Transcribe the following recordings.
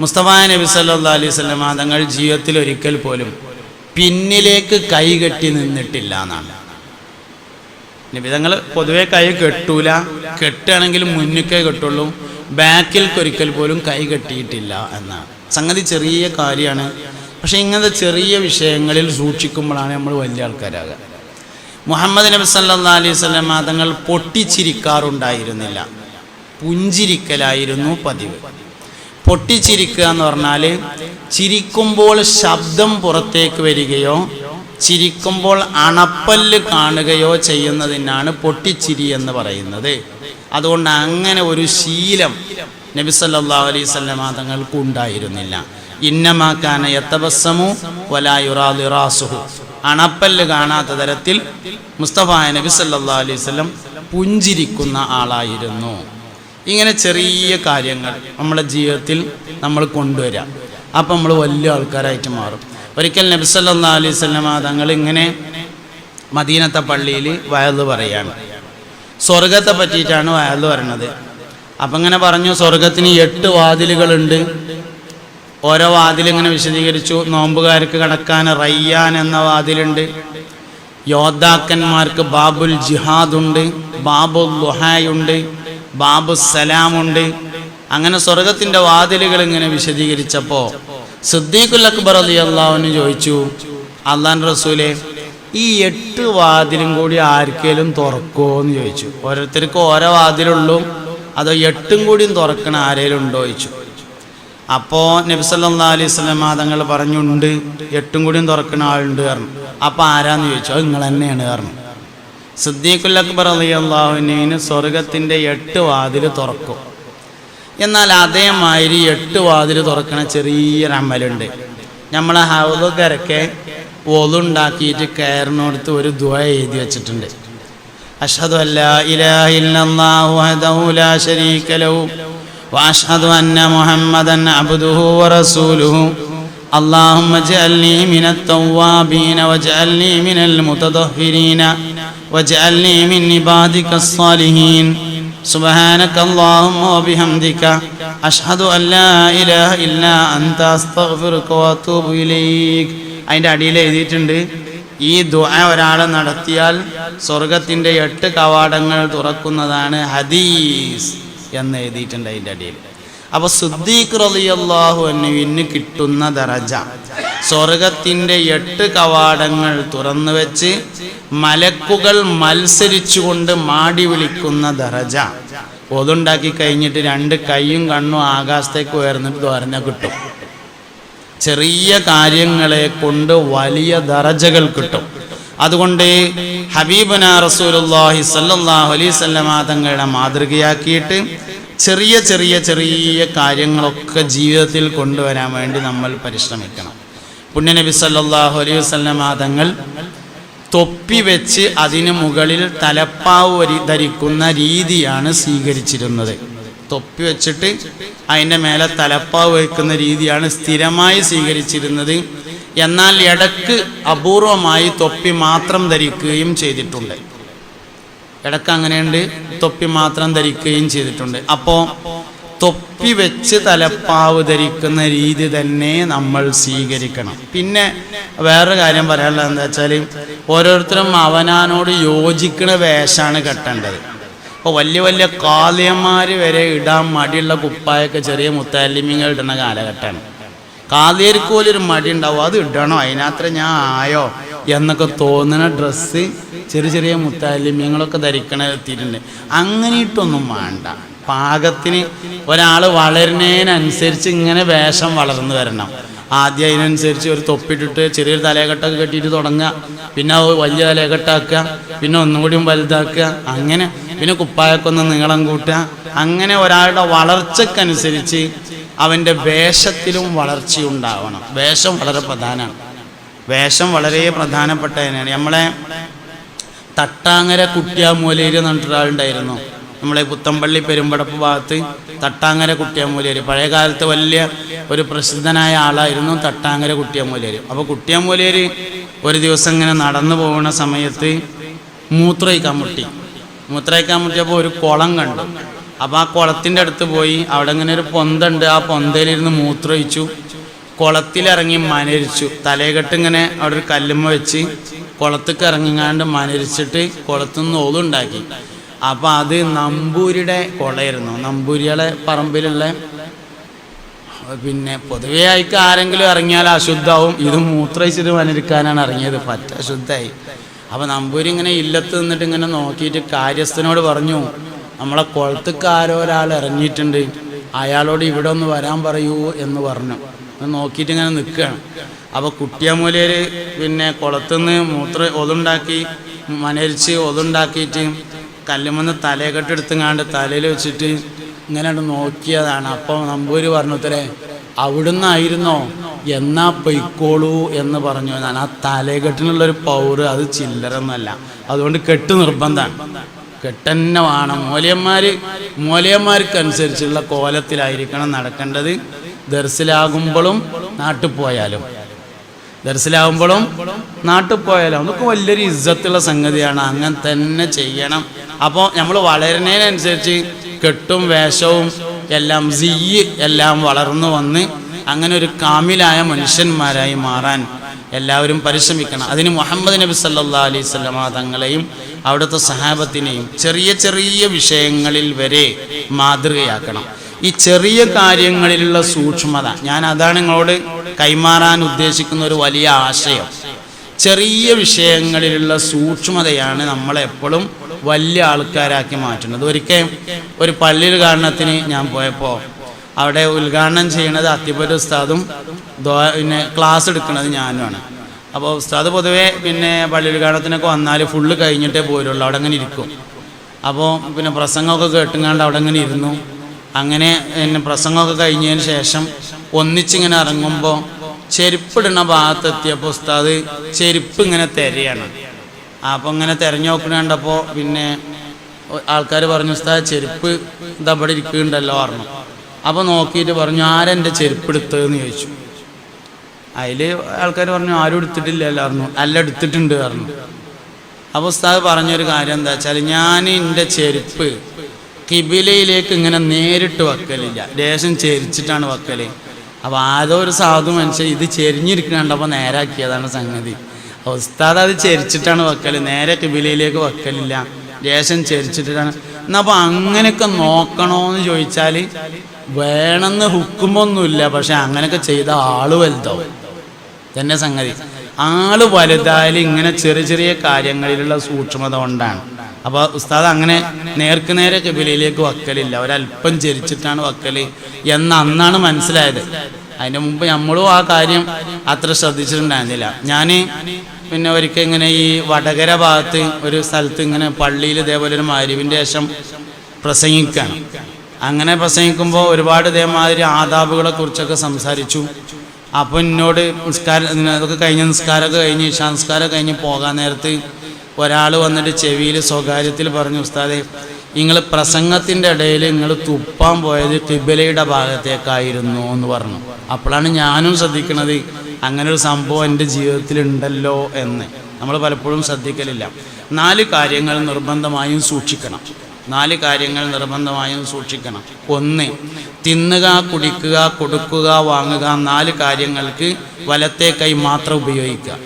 മുസ്തഫ നബി സല്ലാ അലൈഹി സ്വലമ തങ്ങൾ ജീവിതത്തിൽ ഒരിക്കൽ പോലും പിന്നിലേക്ക് കൈ കെട്ടി നിന്നിട്ടില്ല എന്നാണ്. നബി തങ്ങൾ പൊതുവെ കൈ കെട്ടൂല. കെട്ടുകയാണെങ്കിൽ മുന്നിക്കേ കെട്ടുള്ളൂ. ബാക്കിൽ ഒരിക്കൽ പോലും കൈ കെട്ടിയിട്ടില്ല എന്നാണ്. സംഗതി ചെറിയ കാര്യമാണ്. പക്ഷെ ഇങ്ങനത്തെ ചെറിയ വിഷയങ്ങളിൽ സൂക്ഷിക്കുമ്പോഴാണ് നമ്മൾ വലിയ ആൾക്കാരാകുക. മുഹമ്മദ് നബി സല്ലാ അലൈഹി സ്വലമ തങ്ങൾ പൊട്ടിച്ചിരിക്കാറുണ്ടായിരുന്നില്ല. പുഞ്ചിരിക്കലായിരുന്നു പതിവ്. പൊട്ടിച്ചിരിക്കുക എന്ന് പറഞ്ഞാൽ ചിരിക്കുമ്പോൾ ശബ്ദം പുറത്തേക്ക് വരികയോ ചിരിക്കുമ്പോൾ അണപ്പല്ല് കാണുകയോ ചെയ്യുന്നതിനാണ് പൊട്ടിച്ചിരി എന്ന് പറയുന്നത്. അതുകൊണ്ട് അങ്ങനെ ഒരു ശീലം നബി സല്ലാ അലൈഹി തങ്ങൾക്ക് ഉണ്ടായിരുന്നില്ല. ഇന്നമാക്കാന യത്തബസ്സമു വലായുറാസുഹു അണപ്പല്ല് കാണാത്ത തരത്തിൽ മുസ്തഫ നബി സല്ലാ അലൈഹി പുഞ്ചിരിക്കുന്ന ആളായിരുന്നു. ഇങ്ങനെ ചെറിയ കാര്യങ്ങൾ നമ്മുടെ ജീവിതത്തിൽ നമ്മൾ കൊണ്ടുവരാം അപ്പം നമ്മൾ വലിയ ആൾക്കാരായിട്ട് മാറും. ഒരിക്കൽ നബി സല്ലല്ലാഹു അലൈഹി തങ്ങൾ ഇങ്ങനെ മദീനത്തെ പള്ളിയിൽ വയൽ പറയാണ്. സ്വർഗത്തെ പറ്റിയിട്ടാണ് വയൽ പറയണത്. അപ്പം ഇങ്ങനെ പറഞ്ഞു സ്വർഗത്തിന് എട്ട് വാതിലുകളുണ്ട്. ഓരോ വാതിൽ ഇങ്ങനെ വിശദീകരിച്ചു നോമ്പുകാർക്ക് കടക്കാൻ റയ്യാൻ എന്ന വാതിലുണ്ട്. യോദ്ധാക്കന്മാർക്ക് ബാബുൽ ജിഹാദ് ഉണ്ട് ബാബുൽ ലുഹായുണ്ട് ബാബു സലാമുണ്ട് അങ്ങനെ സ്വർഗത്തിന്റെ വാതിലുകൾ ഇങ്ങനെ വിശദീകരിച്ചപ്പോൾ സിദ്ദീഖുൽ അക്ബർ അലി അള്ളാഹുവിന് ചോദിച്ചു അള്ളാൻ റസൂലെ ഈ എട്ട് വാതിലും കൂടി ആർക്കേലും തുറക്കുമോ എന്ന് ചോദിച്ചു. ഓരോരുത്തർക്ക് ഓരോ വാതിലുള്ളൂ അതോ എട്ടും കൂടിയും തുറക്കണ ആരേലും ഉണ്ടോ ചോദിച്ചു. അപ്പോൾ നബി സല്ലാ അലൈഹി സ്വലം തങ്ങൾ പറഞ്ഞുണ്ട് എട്ടും കൂടിയും തുറക്കുന്ന ആളുണ്ട് പറഞ്ഞു. അപ്പോൾ ആരാന്ന് ചോദിച്ചു അത് നിങ്ങൾ തന്നെയാണ് പറഞ്ഞു. സിദ്ദീഖുൽ അക്ബർ അലി അള്ളാഹുവിന് സ്വർഗത്തിന്റെ എട്ട് വാതിൽ തുറക്കും. എന്നാൽ അതേമാതിരി എട്ട് വാതിൽ തുറക്കണ ചെറിയൊരു അമലുണ്ട്. നമ്മളെ ഹൗദക്കരക്കെ ഒലുണ്ടാക്കിയിട്ട് കയറിനോടുത്ത് ഒരു ദുവ എഴുതി വെച്ചിട്ടുണ്ട്. അഷദ് അല്ലാ ഇലാഹില്ലാഹുലവും വാഷദ് അന്ന മുഹമ്മദൻ അബ്ദുഹു വറസൂലുഹു അള്ളാഹുമ്മ ജഅൽനി മിനത്തവ്വാബീന വജഅൽനി മിനൽ മുതദഹ്ഹിരീന. واجعلني من المتطهرين واجعلني من عبادك الصالحين سبحانك اللهم وبحمدك اشهد ان لا اله الا انت استغفرك واتوب اليك അതിൻ്റെ അടിയിൽ എഴുതിയിട്ടുണ്ട് ഈ ദുആ ഒരാൾ നടത്തിയാൽ സ്വർഗത്തിൻ്റെ എട്ട് കവാടങ്ങൾ തുറക്കുന്നതാണ് ഹദീസ് എന്ന് എഴുതിയിട്ടുണ്ട് അതിൻ്റെ അടിയിൽ അപ്പോൾ സുദ്ദീഖ് റളിയല്ലാഹു അൻഹുവിന് കിട്ടുന്ന ദറജ സ്വർഗത്തിന്റെ എട്ട് കവാടങ്ങൾ തുറന്നു വെച്ച് മലക്കുകൾ മത്സരിച്ചുകൊണ്ട് മാടി വിളിക്കുന്ന ദറജ. പൊതുണ്ടാക്കി കഴിഞ്ഞിട്ട് രണ്ട് കൈയും കണ്ണും ആകാശത്തേക്ക് ഉയർന്നിട്ട് തുറഞ്ഞ കിട്ടും. ചെറിയ കാര്യങ്ങളെ കൊണ്ട് വലിയ ദറജകൾ കിട്ടും. അതുകൊണ്ട് ഹബീബന റസൂലുല്ലാഹി അലൈഹി വസല്ലമ തങ്ങളുടെ മാതൃകയാക്കിയിട്ട് ചെറിയ ചെറിയ ചെറിയ കാര്യങ്ങളൊക്കെ ജീവിതത്തിൽ കൊണ്ടുവരാൻ വേണ്ടി നമ്മൾ പരിശ്രമിക്കണം. പുണ്യനബി സല്ലാഹു അലൈഹി വസല്ലമ തങ്ങൾ തൊപ്പി വെച്ച് അതിന് മുകളിൽ തലപ്പാവ് ധരിക്കുന്ന രീതിയാണ് സ്വീകരിച്ചിരുന്നത്. തൊപ്പി വെച്ചിട്ട് അതിന്റെ മേലെ തലപ്പാവ് വയ്ക്കുന്ന രീതിയാണ് സ്ഥിരമായി സ്വീകരിച്ചിരുന്നത്. എന്നാൽ ഇടയ്ക്ക് അപൂർവമായി തൊപ്പി മാത്രം ധരിക്കുകയും ചെയ്തിട്ടുണ്ട്. ഇടയ്ക്ക് അങ്ങനെയുണ്ട്. തൊപ്പി മാത്രം ധരിക്കുകയും ചെയ്തിട്ടുണ്ട്. അപ്പോൾ തൊപ്പി വെച്ച് തലപ്പാവ് ധരിക്കുന്ന രീതി തന്നെ നമ്മൾ സ്വീകരിക്കണം. പിന്നെ വേറൊരു കാര്യം പറയാനുള്ളത് എന്താ വെച്ചാൽ ഓരോരുത്തരും അവനാനോട് യോജിക്കുന്ന വേഷമാണ് കെട്ടേണ്ടത്. അപ്പോൾ വലിയ വലിയ കാലിയന്മാർ വരെ ഇടാൻ മടിയുള്ള കുപ്പായൊക്കെ ചെറിയ മുത്താലിമിങ്ങൾ ഇടുന്ന കാലഘട്ടമാണ്. ഒരു മടി ഉണ്ടാവും അത് ഇടണോ? അതിനത്ര ഞാൻ ആയോ എന്നൊക്കെ തോന്നുന്ന ഡ്രസ്സ് ചെറിയ ചെറിയ മുത്താലിമ്യങ്ങളൊക്കെ ധരിക്കണ എത്തിയിട്ടുണ്ട്. അങ്ങനെയിട്ടൊന്നും വേണ്ട. പാകത്തിന് ഒരാൾ വളരുന്നതിനനുസരിച്ച് ഇങ്ങനെ വേഷം വളർന്നു വരണം. ആദ്യം അതിനനുസരിച്ച് ഒരു തൊപ്പിട്ടിട്ട് ചെറിയൊരു തലകെട്ടൊക്കെ കെട്ടിയിട്ട് തുടങ്ങുക. പിന്നെ അത് വലിയ തലകെട്ടാക്കുക. പിന്നെ ഒന്നും കൂടിയും വലുതാക്കുക. അങ്ങനെ പിന്നെ കുപ്പായൊക്കെ ഒന്ന് നീളം കൂട്ടുക. അങ്ങനെ ഒരാളുടെ വളർച്ചക്കനുസരിച്ച് അവന്റെ വേഷത്തിലും വളർച്ചയുണ്ടാവണം വേഷം വളരെ പ്രധാനമാണ്. വേഷം വളരെ പ്രധാനപ്പെട്ടതിനാണ് നമ്മളെ തട്ടാങ്ങര കുട്ടിയാമൂലയിൽ എന്ന് പറഞ്ഞിട്ടൊരാളുണ്ടായിരുന്നു. നമ്മളെ പുത്തമ്പള്ളി പെരുമ്പടപ്പ് ഭാഗത്ത് തട്ടാങ്ങര കുട്ടിയാമൂലിയർ പഴയ കാലത്ത് വലിയ ഒരു പ്രസിദ്ധനായ ആളായിരുന്നു തട്ടാങ്ങര കുട്ടിയാമൂലിയർ അപ്പോൾ കുട്ടിയാമൂലിയർ ഒരു ദിവസം ഇങ്ങനെ നടന്നു പോകുന്ന സമയത്ത് മൂത്രയിക്കാൻ മുട്ടി. മൂത്രയിക്കാൻ മുട്ടിയപ്പോൾ ഒരു കുളം കണ്ടു. അപ്പോൾ ആ കുളത്തിന്റെ അടുത്ത് പോയി അവിടെ ഇങ്ങനെ ഒരു പൊന്തുണ്ട്. ആ പൊന്തയിലിരുന്ന് മൂത്രയിച്ചു കുളത്തിലിറങ്ങി മനരിച്ചു. തലയെക്കെട്ട് ഇങ്ങനെ അവിടെ ഒരു കല്ലുമ്മ വെച്ച് കുളത്തേക്ക് ഇറങ്ങിങ്ങാണ്ട് മനരിച്ചിട്ട് കുളത്തുനിന്ന് ഓതുണ്ടാക്കി അപ്പോൾ അത് നമ്പൂരിയുടെ കൊളയായിരുന്നു. നമ്പൂരികളെ പറമ്പിലുള്ള പിന്നെ പൊതുവേ ആയിക്ക് ആരെങ്കിലും ഇറങ്ങിയാൽ അശുദ്ധാവും. ഇത് മൂത്രയിച്ചിട്ട് വനിരിക്കാനാണ് ഇറങ്ങിയത്. പറ്റ അശുദ്ധായി. അപ്പോൾ നമ്പൂരി ഇങ്ങനെ ഇല്ലത്ത് നിന്നിട്ട് ഇങ്ങനെ നോക്കിയിട്ട് കാര്യസ്ഥനോട് പറഞ്ഞു നമ്മളെ കുളത്തേക്ക് ആരോ ഒരാൾ ഇറങ്ങിയിട്ടുണ്ട്. അയാളോട് ഇവിടെ ഒന്ന് വരാൻ പറയൂ എന്ന് പറഞ്ഞു. നോക്കിയിട്ട് ഇങ്ങനെ നിൽക്കുകയാണ്. അപ്പോൾ കുട്ടിയമൂലയിൽ പിന്നെ കുളത്തുനിന്ന് മൂത്ര ഒതുണ്ടാക്കി മനരിച്ച് ഒതുണ്ടാക്കിയിട്ട് കല്ലുമെന്ന് തലയെക്കെട്ടെടുത്തുങ്ങാണ്ട് തലയിൽ വെച്ചിട്ട് ഇങ്ങനെ നോക്കിയതാണ്. അപ്പോൾ നമ്പൂര് പറഞ്ഞത്രേ അവിടുന്നായിരുന്നോ? എന്നാ പൊയ്ക്കോളൂ എന്ന് പറഞ്ഞു. ഞാൻ ആ തലകെട്ടിനുള്ളൊരു പൗറ് അത് ചില്ലറൊന്നുമല്ല. അതുകൊണ്ട് കെട്ട് നിർബന്ധമാണ്. കെട്ടന്നെ വേണം. മൂലയന്മാർ മൂലയന്മാർക്കനുസരിച്ചുള്ള കോലത്തിലായിരിക്കണം നടക്കേണ്ടത്. ദർസിലാകുമ്പോഴും നാട്ടിൽ പോയാലും. ദർസിലാകുമ്പോഴും നാട്ടിൽ പോയാലും. അതൊക്കെ വലിയൊരു ഇജ്ജത്തുള്ള സംഗതിയാണ്. അങ്ങനെ തന്നെ ചെയ്യണം. അപ്പോൾ നമ്മൾ വളരുന്നതിനനുസരിച്ച് കെട്ടും വേഷവും എല്ലാം സിയ്യ് എല്ലാം വളർന്നു വന്ന് അങ്ങനെ ഒരു കാമിലായ മനുഷ്യന്മാരായി മാറാൻ എല്ലാവരും പരിശ്രമിക്കണം. അതിന് മുഹമ്മദ് നബി സല്ലാ അലൈഹി സ്വലമ തങ്ങളെയും അവിടുത്തെ സഹാബത്തിനെയും ചെറിയ ചെറിയ വിഷയങ്ങളിൽ വരെ മാതൃകയാക്കണം. ഈ ചെറിയ കാര്യങ്ങളിലുള്ള സൂക്ഷ്മത ഞാൻ അതാണ് നിങ്ങളോട് കൈമാറാൻ ഉദ്ദേശിക്കുന്ന ഒരു വലിയ ആശയം. ചെറിയ വിഷയങ്ങളിലുള്ള സൂക്ഷ്മതയാണ് നമ്മളെപ്പോഴും വലിയ ആൾക്കാരാക്കി മാറ്റുന്നത്. ഒരിക്കൽ ഒരു പള്ളിയിൽ ഉദ്ഘാടനത്തിന് ഞാൻ പോയപ്പോൾ അവിടെ ഉദ്ഘാടനം ചെയ്യുന്നത് അത്തിപ്പറ്റ ഉസ്താദും പിന്നെ ക്ലാസ് എടുക്കുന്നത് ഞാനുമാണ് അപ്പോൾ ഉസ്താദ് പൊതുവേ പിന്നെ പള്ളി ഉദ്ഘാടനത്തിനൊക്കെ വന്നാൽ ഫുള്ള് കഴിഞ്ഞിട്ടേ പോരുള്ളൂ അവിടെ അങ്ങനെ ഇരിക്കും. അപ്പോൾ പിന്നെ പ്രസംഗമൊക്കെ കേട്ടുങ്ങാണ്ട് അവിടെ അങ്ങനെ ഇരുന്നു. അങ്ങനെ പിന്നെ പ്രസംഗമൊക്കെ കഴിഞ്ഞതിന് ശേഷം ഒന്നിച്ചിങ്ങനെ ഇറങ്ങുമ്പോൾ ചെരുപ്പിടുന്ന ഭാഗത്തെത്തിയപ്പോൾ ഉസ്താദ് ചെരുപ്പ് ഇങ്ങനെ തിരയാണ്. അപ്പോൾ ഇങ്ങനെ തിരഞ്ഞു നോക്കണ കണ്ടപ്പോൾ പിന്നെ ആൾക്കാർ പറഞ്ഞു ഉസ്താ ചെരുപ്പ് ഇതാ ഇവിടെ ഇരിക്കുന്നുണ്ടല്ലോ പറഞ്ഞു. അപ്പോൾ നോക്കിയിട്ട് പറഞ്ഞു ആരെന്റെ ചെരുപ്പ് എടുത്തതെന്ന് ചോദിച്ചു. അതിൽ ആൾക്കാർ പറഞ്ഞു ആരും എടുത്തിട്ടില്ലല്ലോ പറഞ്ഞു. അല്ല എടുത്തിട്ടുണ്ട് പറഞ്ഞു. അപ്പോൾ ഉസ്താദ് പറഞ്ഞൊരു കാര്യം എന്താ വെച്ചാൽ ഞാൻ എന്റെ ചെരുപ്പ് കിബിലയിലേക്ക് ഇങ്ങനെ നേരിട്ട് വെക്കലില്ല. ദേശം ചെരിച്ചിട്ടാണ് വെക്കൽ അപ്പോൾ ആരോ ഒരു സാധു മനുഷ്യൻ ഇത് ചെരിഞ്ഞിരിക്കണപ്പോൾ നേരാക്കിയതാണ് സംഗതി. ഉസ്താദ് അത് ചരിച്ചിട്ടാണ് വെക്കൽ നേരെ കിബിലയിലേക്ക് വെക്കലില്ല. ദേശം ചരിച്ചിട്ടാണ് അപ്പോൾ അങ്ങനെയൊക്കെ നോക്കണോന്ന് ചോദിച്ചാൽ വേണമെന്ന് ഹുക്കുമൊന്നുമില്ല. പക്ഷെ അങ്ങനെയൊക്കെ ചെയ്ത ആൾ വലുതാവും. തന്നെ സംഗതി. ആൾ വലുതായാലും ഇങ്ങനെ ചെറിയ ചെറിയ കാര്യങ്ങളിലുള്ള സൂക്ഷ്മത കൊണ്ടാണ്. അപ്പൊ ഉസ്താദ് അങ്ങനെ നേർക്ക് നേരെ കിബിലയിലേക്ക് വക്കലില്ല. ഒരല്പം ചരിച്ചിട്ടാണ് വക്കൽ. എന്ന് അന്നാണ് മനസ്സിലായത്. അതിന് മുമ്പ് നമ്മളും ആ കാര്യം അത്ര ശ്രദ്ധിച്ചിട്ടുണ്ടായിരുന്നില്ല. ഞാൻ പിന്നെ ഒരിക്കൽ ഇങ്ങനെ ഈ വടകര ഭാഗത്ത് ഒരു സ്ഥലത്ത് ഇങ്ങനെ പള്ളിയിൽ ഇതേപോലെ ഒരു മാരിവിന്റെ ശേഷം പ്രസംഗിക്കുകയാണ് അങ്ങനെ പ്രസംഗിക്കുമ്പോൾ ഒരുപാട് ഇതേമാതിരി ആദാബുകളെ കുറിച്ചൊക്കെ സംസാരിച്ചു. അപ്പോൾ എന്നോട് നിസ്കാരം അതൊക്കെ കഴിഞ്ഞ് നിസ്കാരമൊക്കെ കഴിഞ്ഞ് സംസ്കാരം കഴിഞ്ഞ് പോകാൻ നേരത്ത് ഒരാൾ വന്നിട്ട് ചെവിയിൽ സ്വകാര്യത്തിൽ പറഞ്ഞു ഉസ്താദെ നിങ്ങൾ പ്രസംഗത്തിന്റെ ഇടയിൽ നിങ്ങൾ തുപ്പാൻ പോയത് കിബിലയുടെ ഭാഗത്തേക്കായിരുന്നു എന്ന് പറഞ്ഞു. അപ്പോഴാണ് ഞാനും ശ്രദ്ധിക്കുന്നത് അങ്ങനെ ഒരു സംഭവം എന്റെ ജീവിതത്തിൽ ഉണ്ടല്ലോ എന്ന്. നമ്മൾ പലപ്പോഴും ശ്രദ്ധിക്കലില്ല. നാല് കാര്യങ്ങൾ നിർബന്ധമായും സൂക്ഷിക്കണം. നാല് കാര്യങ്ങൾ നിർബന്ധമായും സൂക്ഷിക്കണം. ഒന്ന് തിന്നുക കുടിക്കുക കൊടുക്കുക വാങ്ങുക നാല് കാര്യങ്ങൾക്ക് വലത്തെ കൈ മാത്രം ഉപയോഗിക്കുക.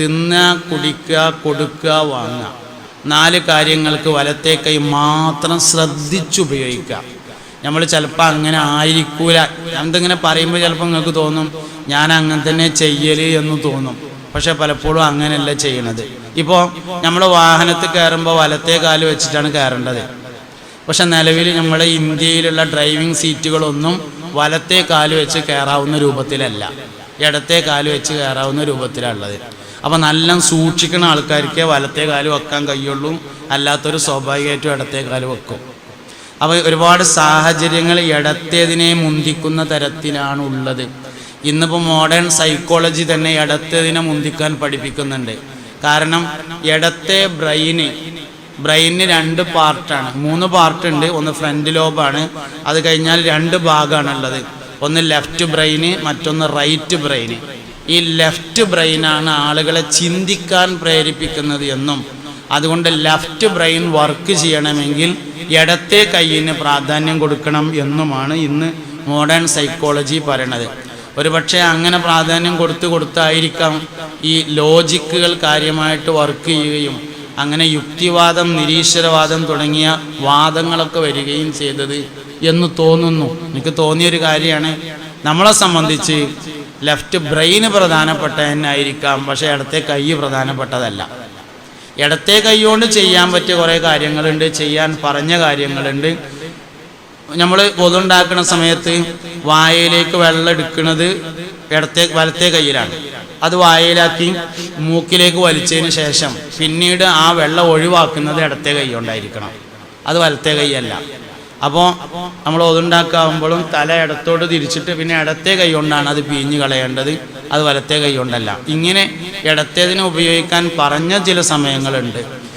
തിന്നുക കുടിക്കുക കൊടുക്കുക വാങ്ങുക. നാല് കാര്യങ്ങൾക്ക് വലത്തെ കൈ മാത്രം ശ്രദ്ധിച്ചുപയോഗിക്കുക. നമ്മൾ ചിലപ്പോൾ അങ്ങനെ ആയിരിക്കൂല. എന്തിങ്ങനെ പറയുമ്പോൾ ചിലപ്പോൾ നിങ്ങൾക്ക് തോന്നും ഞാൻ അങ്ങനെ തന്നെ ചെയ്യൽ എന്ന് തോന്നും. പക്ഷെ പലപ്പോഴും അങ്ങനെയല്ല ചെയ്യണത്. ഇപ്പോൾ നമ്മൾ വാഹനത്തിൽ കയറുമ്പോൾ വലത്തെ കാൽ വെച്ചിട്ടാണ് കയറേണ്ടത്. പക്ഷെ നിലവിൽ നമ്മുടെ ഇന്ത്യയിലുള്ള ഡ്രൈവിംഗ് സീറ്റുകളൊന്നും വലത്തെ കാൽ വെച്ച് കയറാവുന്ന രൂപത്തിലല്ല. ഇടത്തെ കാൽ വെച്ച് കയറാവുന്ന രൂപത്തിലുള്ളത് അപ്പോൾ നല്ല സൂക്ഷിക്കുന്ന ആൾക്കാർക്ക് വലത്തെ കാൽ വെക്കാൻ കഴിയുള്ളൂ. അല്ലാത്തൊരു സ്വാഭാവികമായിട്ടും ഇടത്തെ കാൽ വെക്കും. അപ്പോൾ ഒരുപാട് സാഹചര്യങ്ങൾ ഇടത്തേതിനെ മുന്തിക്കുന്ന തരത്തിലാണ് ഉള്ളത്. ഇന്നിപ്പോൾ മോഡേൺ സൈക്കോളജി തന്നെ ഇടത്തേതിനെ മുന്തിക്കാൻ പഠിപ്പിക്കുന്നുണ്ട്. കാരണം ഇടത്തെ ബ്രെയിന് ബ്രെയിനിന് രണ്ട് പാർട്ടാണ് മൂന്ന് പാർട്ട് ഉണ്ട്. ഒന്ന് ഫ്രണ്ട് ലോബാണ്. അത് കഴിഞ്ഞാൽ രണ്ട് ഭാഗമാണുള്ളത് ഒന്ന് ലെഫ്റ്റ് ബ്രെയിന് മറ്റൊന്ന് റൈറ്റ് ബ്രെയിന്. ഈ ലെഫ്റ്റ് ബ്രെയിനാണ് ആളുകളെ ചിന്തിക്കാൻ പ്രേരിപ്പിക്കുന്നത് എന്നും അതുകൊണ്ട് ലെഫ്റ്റ് ബ്രെയിൻ വർക്ക് ചെയ്യണമെങ്കിൽ ഇടത്തെ കൈയിന് പ്രാധാന്യം കൊടുക്കണം എന്നുമാണ് ഇന്ന് മോഡേൺ സൈക്കോളജി പറയണത്. ഒരുപക്ഷെ അങ്ങനെ പ്രാധാന്യം കൊടുത്തു കൊടുത്തായിരിക്കാം ഈ ലോജിക്കുകൾ കാര്യമായിട്ട് വർക്ക് ചെയ്യുകയും അങ്ങനെ യുക്തിവാദം നിരീശ്വരവാദം തുടങ്ങിയ വാദങ്ങളൊക്കെ വരികയും ചെയ്തത് എന്ന് തോന്നുന്നു. എനിക്ക് തോന്നിയൊരു കാര്യമാണ്. നമ്മളെ സംബന്ധിച്ച് ലെഫ്റ്റ് ബ്രെയിന് പ്രധാനപ്പെട്ട തന്നെയായിരിക്കാം പക്ഷേ ഇടത്തെ കൈ പ്രധാനപ്പെട്ടതല്ല. ഇടത്തെ കൈ കൊണ്ട് ചെയ്യാൻ പറ്റിയ കുറേ കാര്യങ്ങളുണ്ട്. ചെയ്യാൻ പറഞ്ഞ കാര്യങ്ങളുണ്ട്. നമ്മൾ പൊതുണ്ടാക്കുന്ന സമയത്ത് വായയിലേക്ക് വെള്ളം എടുക്കുന്നത് ഇടത്തെ വലത്തെ കയ്യിലാണ് അത് വായയിലാക്കി മൂക്കിലേക്ക് വലിച്ചതിന് ശേഷം പിന്നീട് ആ വെള്ളം ഒഴിവാക്കുന്നത് ഇടത്തെ കൈ കൊണ്ടായിരിക്കണം. അത് വലത്തെ കൈയല്ല അപ്പോൾ നമ്മൾ ഒതുണ്ടാക്കാവുമ്പോഴും തല ഇടത്തോട്ട് തിരിച്ചിട്ട് പിന്നെ ഇടത്തെ കൈ കൊണ്ടാണ് അത് പിഴിഞ്ഞ് കളയേണ്ടത്. അത് വലത്തെ കൈ കൊണ്ടല്ല. ഇങ്ങനെ ഇടത്തേതിനെ ഉപയോഗിക്കാൻ പറഞ്ഞ ചില സമയങ്ങളുണ്ട്.